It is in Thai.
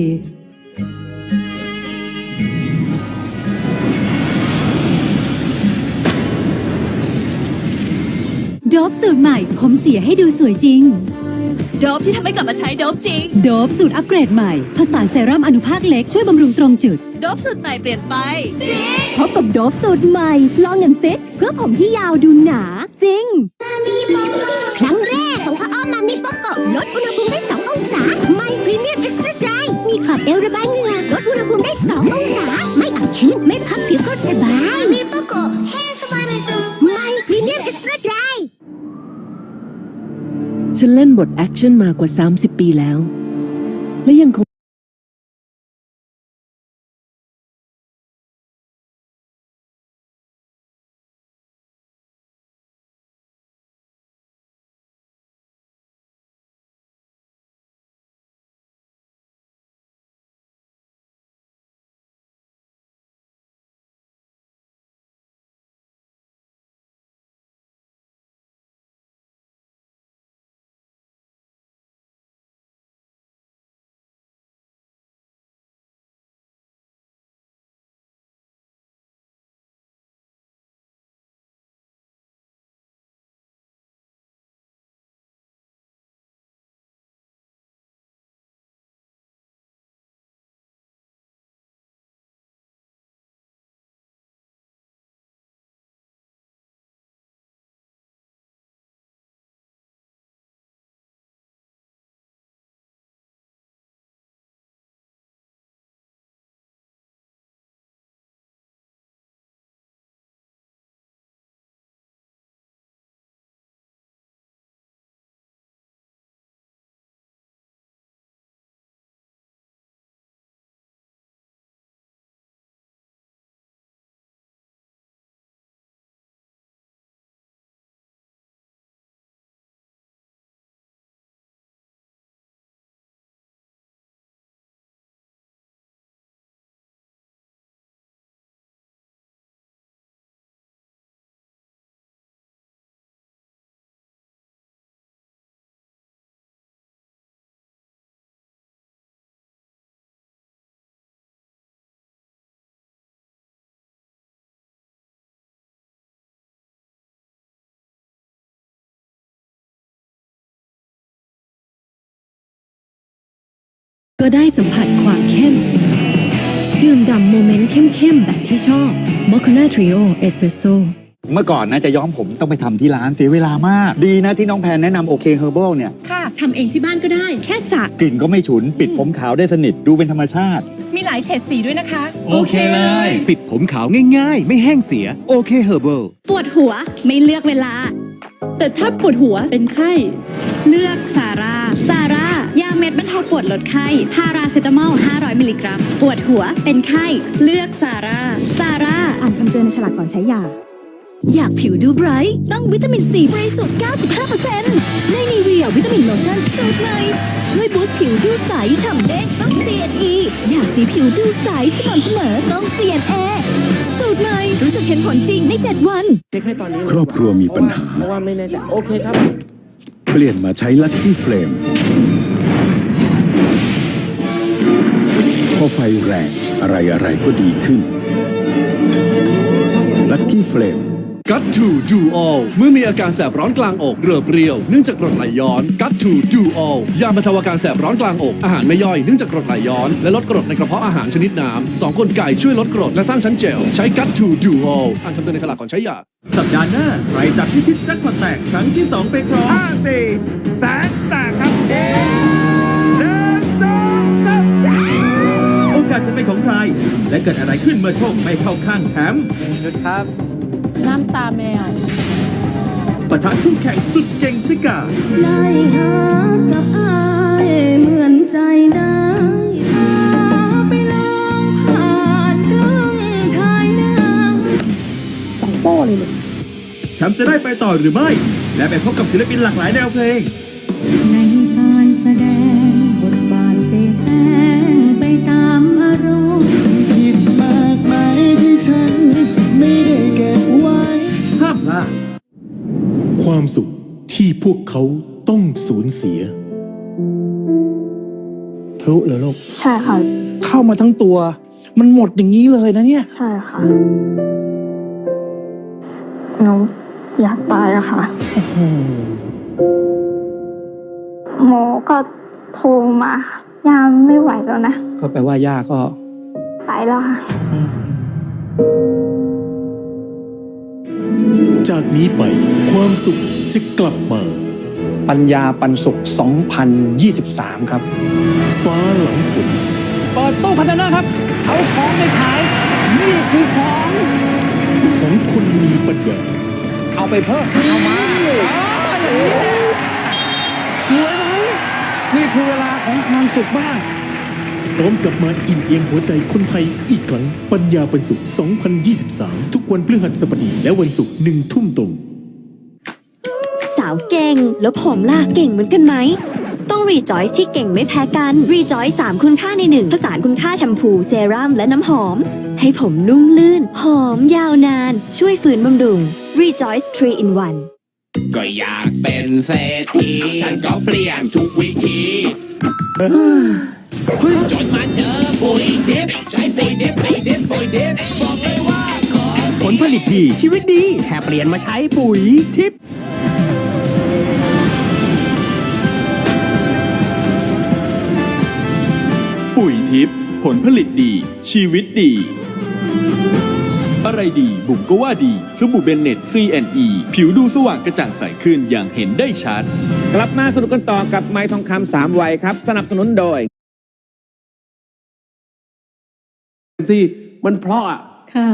โดบสูตรใหม่ ผมเสียให้ดูสวยจริง โดบที่ทำให้กลับมาใช้โดบจริงโดบสูตรอัปเกรดใหม่ ผสานเซรั่มอนุภาคเล็กช่วยบำรุงตรงจุด โดบสูตรใหม่เปลี่ยนไป จริง พบกับโดบสูตรใหม่ ลองอย่างฟิตเพื่อผมที่ยาวดูหนา จริง ครั้งแรกของพ่ออ้อมมามิโปโกะลดอุณหภูมิได้ 2 องศา ฉันเล่นบทแอคชั่นมากว่า 30 ปีแล้ว และยังคง ก็ได้สัมผัสความเข้ม ดื่มด่ำโมเมนต์เข้มๆ แบบที่ชอบมอค a นาทริโอเอสเปรสโซเมื่อก่อนนะจะย้อมผมต้องไปทำที่ร้านเสียเวลามาก ดีนะที่น้องแพนแนะนำโอเคเฮอร์เบิลเนี่ย ค่ะทำเองที่บ้านก็ได้ แค่สระกลิ่นก็ไม่ฉุน ปิดผมขาวได้สนิทดูเป็นธรรมชาติ มีหลายเฉดสีด้วยนะคะ โอเคเลย ปิดผมขาวง่ายๆ ไม่แห้งเสียโอเคเฮอร์เบิลปวดหัวไม่เลือกเวลา แต่ถ้าปวดหัวเป็นไข้ เลือกซาร่าซาร่ายาปวดลดไข้ พาราเซตามอล 500 มิลลิกรัม ปวดหัว เป็นไข้ เลือกซาร่า ซาร่า อ่านคำเตือนในฉลากก่อนใช้ยา อยากผิวดูไบรท์ต้องวิตามินซีบริสุทธิ์ 95%ในนีเวียวิตามินโลชั่นสูตรใหม่ช่วยบูสต์ผิวดูใสฉ่ำเด้งต้อง CNE อยากสีผิวดูใสสม่ำเสมอต้อง CNA สูตรใหม่รู้สึกเห็นผลจริงใน 7 วัน ครอบครัวมีปัญหา เพราะว่าไม่แน่ใจโอเคครับ เปลี่ยนมาใช้ลั c กี้เฟลม พอไฟแรงอะไรอะไรก็ดีขึ้น ลั c กี้เฟลมกัตทูดูออลเมื่อมีอาการแสบร้อนกลางอกเรือเปรี้ยวเนื่องจากกรดไหลย้อนกัตทูดูออลยาบรรเทาอาการแสบร้อนกลางอกอาหารไม่ย่อยเนื่องจากกรดไหลย้อน และลดกรดในกระเพาะอาหารชนิดน้ำสองคนไก่ช่วยลดกรดและสร้างชั้นเจลใช้กัตทูดูออลอ่านคำเตือนในฉลากก่อนใช้ยาสัปดาห์หน้าใครจากที่คิสแจ็คพอตแตกครั้งที่2ไปครองห้าสี่แสนแตกครับ กาสจะเป็นของใคร และเกิดอะไรขึ้นเมื่อโชคไม่เข้าข้างแชมป์ครับ น้ำตาแมวปะทะคู่แข่งสุดเก่งชิกาได้หากับอายเหมือนใจได้พาไปลองผ่านกล้องถ่ายหนังแชมป์จะได้ไปต่อหรือไม่ และไปพบกับศิลปินหลากหลายแนวเพลง พวกเขาต้องสูญเสียเธพลุเหรอลูก ใช่ค่ะ เข้ามาทั้งตัว มันหมดอย่างนี้เลยนะเนี่ย ใช่ค่ะหนูอยากตายอะค่ะ หมอก็โทรมายามไม่ไหวแล้วนะ ก็แปลว่าย่าก็ ไปแล้วค่ะ จากนี้ไปความสุข จะกลับมา ปัญญาปันสุข 2023 ครับ ฟ้าหลังฝนเปิดตู้คอนเทนเนอร์ครับ เอาของไปขาย นี่คือของของคนมีปัญญาเอาไปเพิ่มเอามาสวยไหมนี่คือเวลาของความสุขบ้างพร้อมกลับมาอิ่มเอียงหัวใจคนไทยอีกครั้ง ปัญญาบรรสุข 2023 ทุกวันพฤหัสบดีและวันศุกร์หนึ่งทุ่มตรงสาวเก่ง แล้วผมล่ะเก่งเหมือนกันไหม ต้องรีจอยที่เก่งไม่แพ้กันรีจอย3คุณค่าในหนึ่งผสานคุณค่าแชมพูเซรั่มและน้ำหอม ให้ผมนุ่มลื่น หอมยาวนาน ช่วยฝืนบำรุง Rejoice 3 in 1ก็อยากเป็นเศรษฐีฉันก็เปลี่ยนทุกวิธีจนมาเจอปุ๋ยดิบใช้ปุ๋ยดิบปุ๋ยดิบปุ๋ยดิบบอกเลยว่าขอผลผลิตดีชีวิตดีแค่เปลี่ยนมาใช้ปุ๋ยทิพย์ ปุ๋ยทิพย์ผลผลิตดี ชีวิตดี อะไรดีบุ๋มก็ว่าดีสบู่เบนเน็ต CNE ผิวดูสว่างกระจ่างใสขึ้นอย่างเห็นได้ชัด กลับมาสนุกกันต่อกับไม้ทองคำสามวัยครับ สนับสนุนโดยที่มันเพราะอะค่ะ